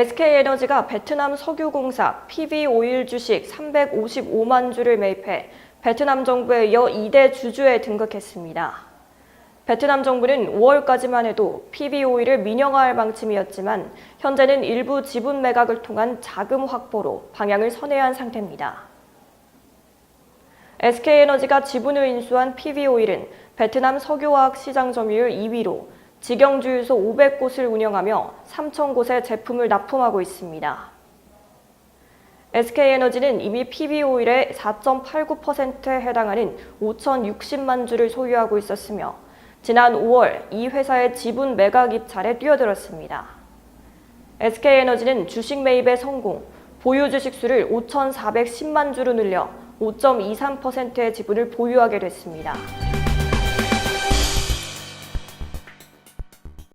SK에너지가 베트남 석유공사 PB 오일 주식 355만 주를 매입해 베트남 정부에 이어 2대 주주에 등극했습니다. 베트남 정부는 5월까지만 해도 PB 오일을 민영화할 방침이었지만 현재는 일부 지분 매각을 통한 자금 확보로 방향을 선회한 상태입니다. SK에너지가 지분을 인수한 PB오일은 베트남 석유화학 시장 점유율 2위로 직영주유소 500곳을 운영하며 3,000곳에 제품을 납품하고 있습니다. SK에너지는 이미 PB오일의 4.89%에 해당하는 5,060만 주를 소유하고 있었으며 지난 5월 이 회사의 지분 매각 입찰에 뛰어들었습니다. SK에너지는 주식 매입에 성공, 보유 주식 수를 5,410만 주로 늘려 5.23%의 지분을 보유하게 됐습니다.